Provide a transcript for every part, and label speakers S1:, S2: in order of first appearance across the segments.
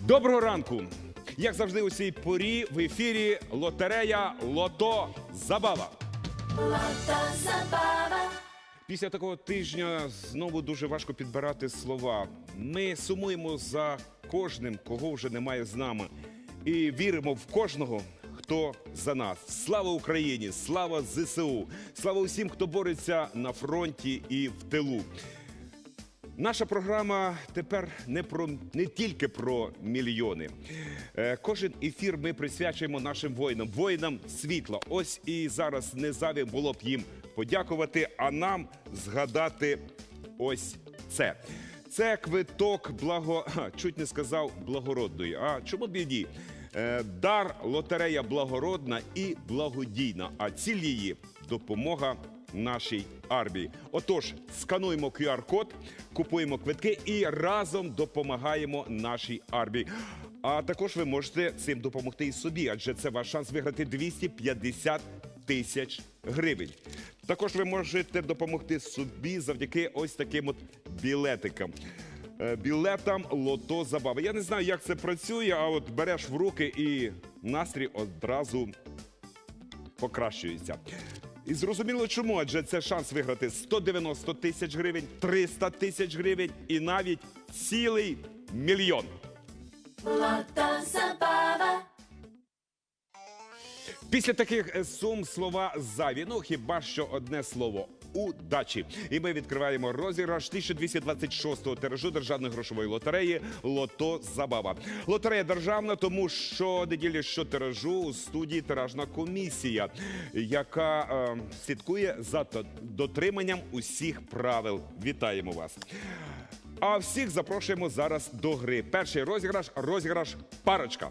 S1: Доброго ранку! Як завжди, у цій порі в ефірі лотерея Лото Забава. Після такого тижня знову дуже важко підбирати слова. Ми сумуємо за кожним, кого вже немає з нами, і віримо в кожного, хто за нас. Слава Україні! Слава ЗСУ! Слава усім, хто бореться на фронті і в тилу. Наша програма тепер не про не тільки про мільйони. Е, кожен ефір ми присвячуємо нашим воїнам, воїнам світла. Ось і зараз не зайве було б їм подякувати, а нам згадати ось це. Це квиток благо чуть не сказав благородної. А чому б і? Е, Дар лотерея благородна і благодійна. А ціль її допомога нашій армії. Отож, скануємо QR-код, купуємо квитки і разом допомагаємо нашій армії. А також ви можете цим допомогти і собі, адже це ваш шанс виграти 250 тисяч гривень. Також ви можете допомогти собі завдяки ось таким от білетикам. Е, Білетам лото забави. Я не знаю, як це працює, а от береш в руки і настрій одразу покращується. І зрозуміло чому, адже це шанс виграти 190 тисяч гривень, 300 тисяч гривень і навіть цілий мільйон. Після таких е, сум слова зайві. Ну хіба що одне слово. Удачі! І ми відкриваємо розіграш 1226-го тиражу державної грошової лотереї Лото Забава. Лотерея державна, тому що неділі що тиражу у студії тиражна комісія, яка е, слідкує за дотриманням усіх правил. Вітаємо вас! А всіх запрошуємо зараз до гри. Перший розіграш розіграш парочка.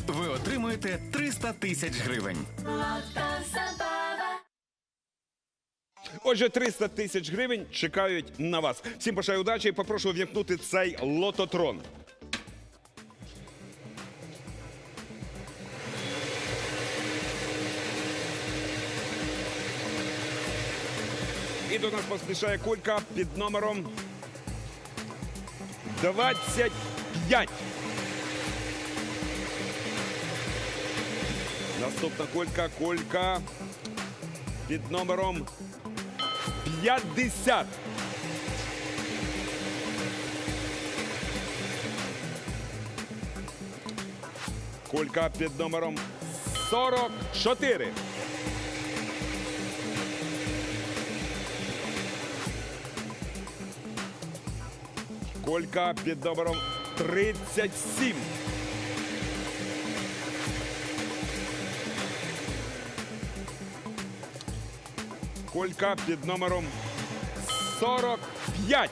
S2: Ви отримуєте 300 тисяч гривень.
S1: Отже, 300 тисяч гривень чекають на вас. Всім бажаю удачі і попрошу ввімкнути цей лототрон. І до нас поспішає кулька під номером 25. Наступна кулька, кулька під номером 50. Кулька під номером 44. Колька під номером 37. Колька під номером 45.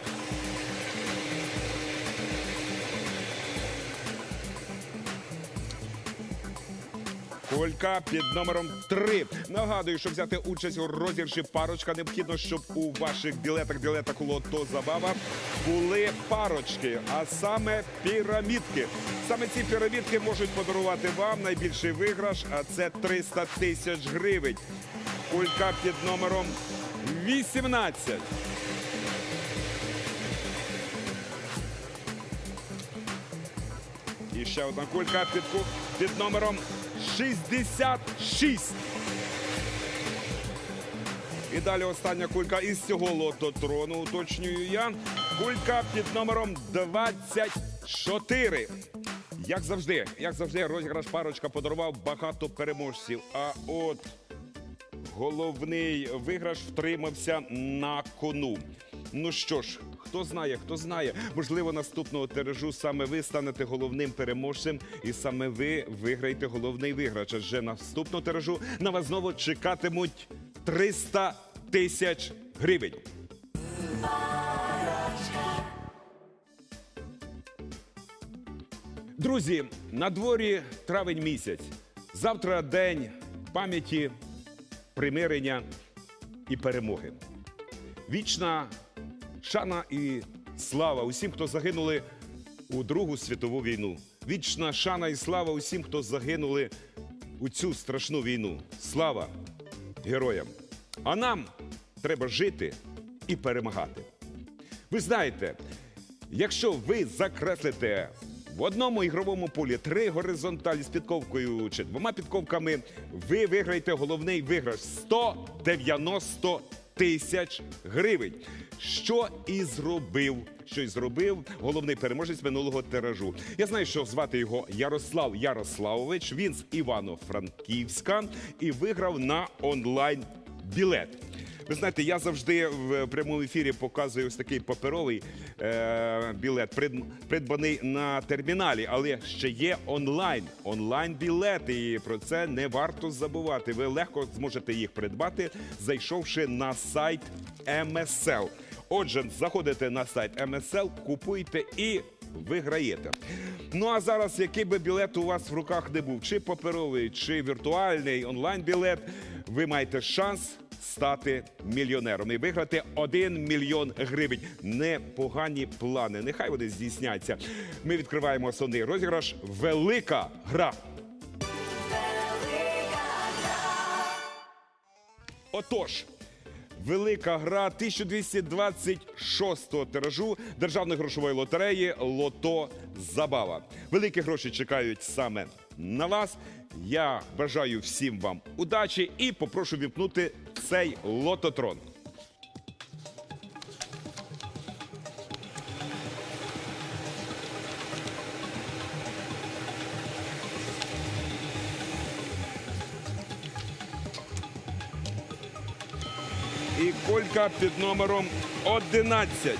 S1: Колька під номером 3. Нагадую, щоб взяти участь у розіграші парочка, необхідно, щоб у ваших білетах, білетах лото забава були парочки, а саме пірамідки. Саме ці пірамідки можуть подарувати вам найбільший виграш, а це 300 тисяч гривень. Кулька під номером 18. І ще одна кулька під, під номером 66. І далі остання кулька із цього лототрону, уточнюю я. Кулька під номером 24. Як завжди, як завжди, розіграш парочка подарував багато переможців. А от головний виграш втримався на кону. Ну що ж, хто знає, хто знає, можливо, наступного тиражу саме ви станете головним переможцем, і саме ви виграєте головний виграш. Адже наступного тиражу на вас знову чекатимуть 300 тисяч гривень. Друзі, на дворі травень місяць. Завтра день пам'яті, примирення і перемоги. Вічна шана і слава усім, хто загинули у Другу світову війну. Вічна шана і слава усім, хто загинули у цю страшну війну. Слава героям! А нам треба жити і перемагати. Ви знаєте, якщо ви закреслите в одному ігровому полі три горизонталі з підковкою чи двома підковками, ви виграєте головний виграш 190 тисяч гривень. Що і зробив, що і зробив головний переможець минулого тиражу. Я знаю, що звати його Ярослав Ярославович. Він з Івано-Франківська і виграв на онлайн білет. Ви знаєте, я завжди в прямому ефірі показую ось такий паперовий е, білет, прид- придбаний на терміналі, але ще є онлайн, онлайн білети. І про це не варто забувати. Ви легко зможете їх придбати, зайшовши на сайт MSL. Отже, заходите на сайт MSL, купуйте і виграєте. Ну а зараз, який би білет у вас в руках не був, чи паперовий, чи віртуальний онлайн-білет, ви маєте шанс стати мільйонером і виграти 1 мільйон гривень. Непогані плани. Нехай вони здійсняться. Ми відкриваємо основний розіграш. Велика гра. Отож. Велика гра 1226-го тиражу державної грошової лотереї Лото Забава. Великі гроші чекають саме на вас. Я бажаю всім вам удачі і попрошу віпнути цей лототрон. І колька під номером 11.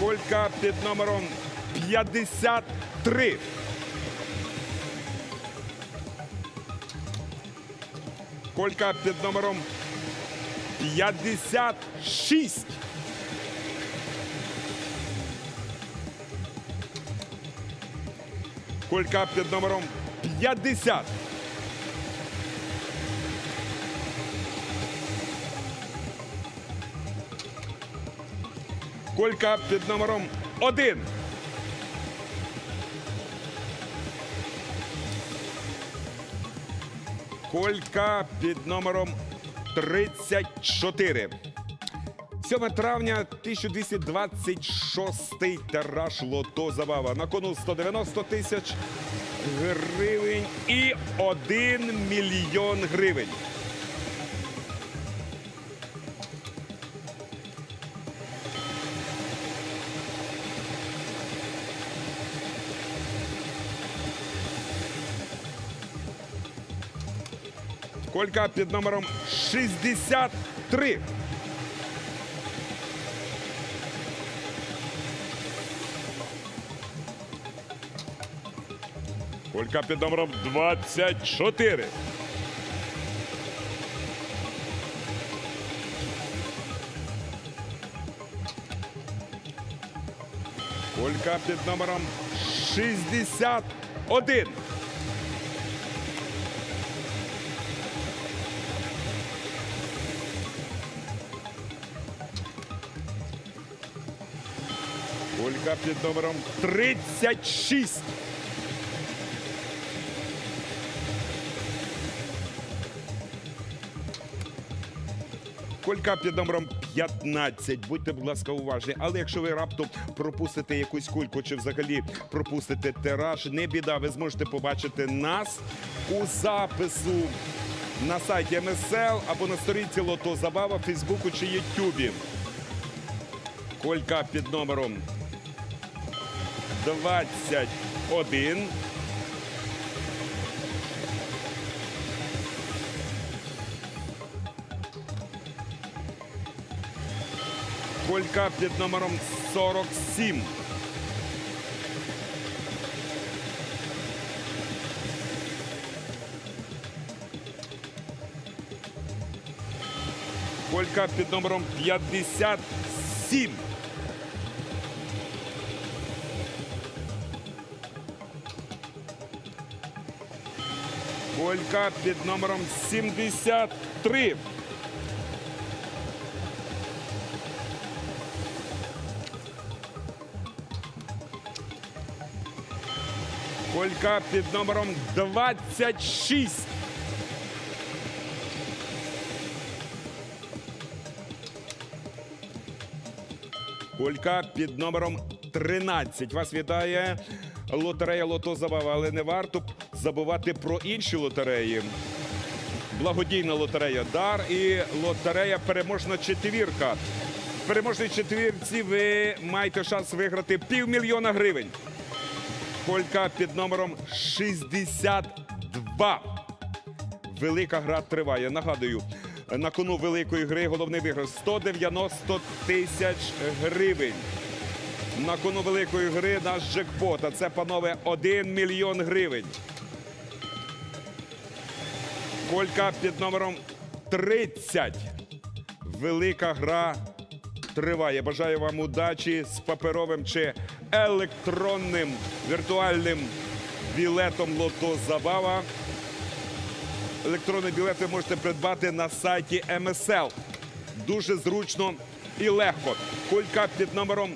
S1: Колька під номером 53. Колька під номером 56. Колька під номером 50. Колька під номером 1. Колька під номером 34. 7 травня 1226 тираж лото забава. На кону 190 тисяч гривень і 1 мільйон гривень. Колька під номером 63. Колька під номером 24. Колька під номером 61. Колька під номером 36. Колька під номером 15. Будьте, будь ласка, уважні. Але якщо ви раптом пропустите якусь кульку чи взагалі пропустите тираж, не біда, ви зможете побачити нас у запису на сайті МСЛ або на сторінці Лото Забава в Фейсбуку чи Ютубі. Колька під номером 21. Колька під номером 47. Колька під номером 57. Колька під номером 73. Колька під номером 26. Колька під номером 13. Вас вітає лотерея Лото Забава, але не варто забувати про інші лотереї. Благодійна лотерея Дар і лотерея Переможна четвірка. В переможній четвірці ви маєте шанс виграти півмільйона гривень. Колька під номером 62. Велика гра триває. Нагадую, на кону великої гри головний виграш 190 тисяч гривень. На кону великої гри наш джекпот, а це, панове, 1 мільйон гривень. Колька під номером 30. Велика гра триває. Бажаю вам удачі з паперовим чи електронним віртуальним білетом Лото Забава. Електронний білет ви можете придбати на сайті МСЛ. Дуже зручно і легко. Кулька під номером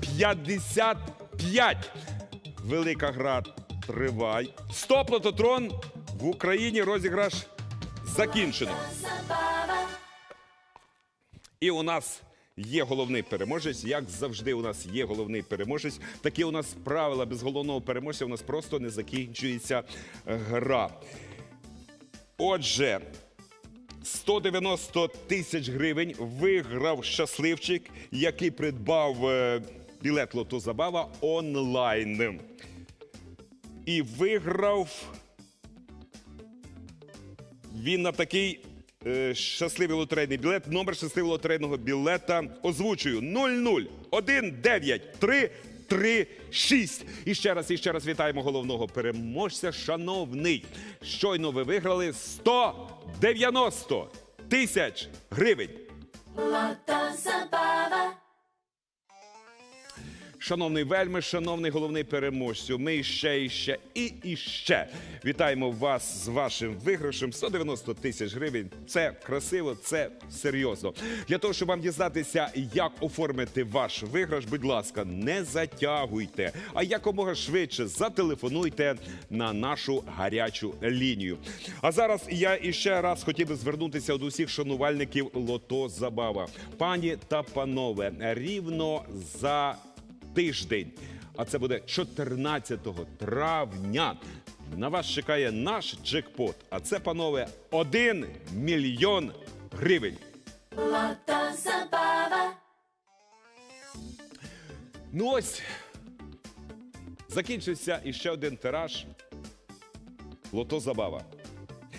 S1: 55. Велика гра триває. Стоп, лототрон! В Україні розіграш закінчено. І у нас є головний переможець. Як завжди, у нас є головний переможець. Такі у нас правила без головного переможця. У нас просто не закінчується гра. Отже, 190 тисяч гривень виграв щасливчик, який придбав е, білет Лото Забава онлайн. І виграв він на такий е, щасливий лотерейний білет. Номер щасливого лотерейного білета озвучую 0019336. І ще раз, і ще раз вітаємо головного переможця. Шановний, щойно ви виграли 190 тисяч гривень.
S3: Лото Забава.
S1: Шановний вельми, шановний головний переможцю, ми іще, іще і іще вітаємо вас з вашим виграшем 190 тисяч гривень. Це красиво, це серйозно. Для того, щоб вам дізнатися, як оформити ваш виграш, будь ласка, не затягуйте, а якомога швидше зателефонуйте на нашу гарячу лінію. А зараз я іще раз хотів би звернутися до усіх шанувальників Лото Забава. Пані та панове, рівно за тиждень. А це буде 14 травня. На вас чекає наш джекпот. А це, панове, 1 мільйон гривень.
S3: Лото Забава.
S1: Ну ось закінчився іще один тираж. Лото Забава.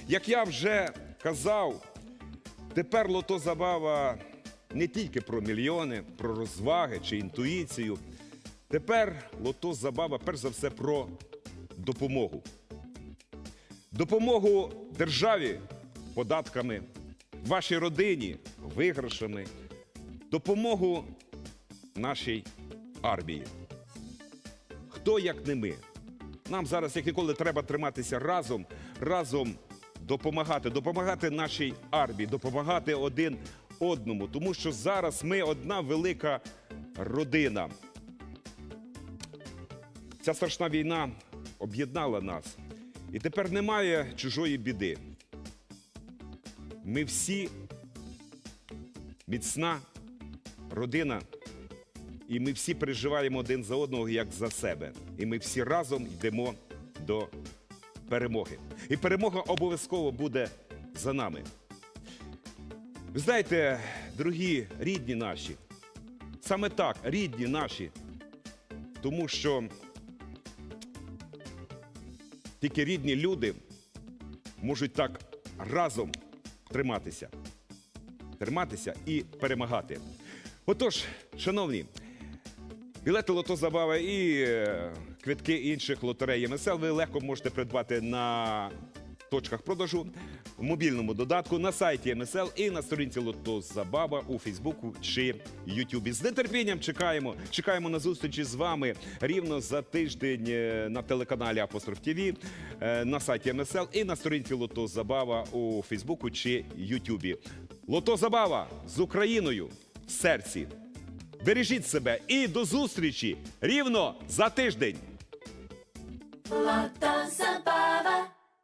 S1: Як я вже казав, тепер Лото Забава не тільки про мільйони, про розваги чи інтуїцію. Тепер Лото Забава, перш за все, про допомогу. Допомогу державі податками, вашій родині виграшами, допомогу нашій армії. Хто як не ми? Нам зараз, як ніколи, треба триматися разом, разом допомагати, допомагати нашій армії, допомагати один одному, тому що зараз ми одна велика родина. Ця страшна війна об'єднала нас. І тепер немає чужої біди. Ми всі міцна родина. І ми всі переживаємо один за одного як за себе. І ми всі разом йдемо до перемоги. І перемога обов'язково буде за нами. Ви знаєте, дорогі рідні наші, саме так, рідні наші, тому що тільки рідні люди можуть так разом триматися. Триматися і перемагати. Отож, шановні, білети лото забава і е, квитки інших лотерей МСЛ ви легко можете придбати на точках продажу, в мобільному додатку, на сайті МСЛ і на сторінці Лото Забава у Фейсбуку чи Ютубі. З нетерпінням чекаємо. Чекаємо на зустрічі з вами рівно за тиждень е, на телеканалі Апостроф ТВ, е, на сайті МСЛ і на сторінці Лото Забава у Фейсбуку чи Ютубі. Лото Забава з Україною в серці. Бережіть себе і до зустрічі рівно за тиждень.
S3: Lata Zabava.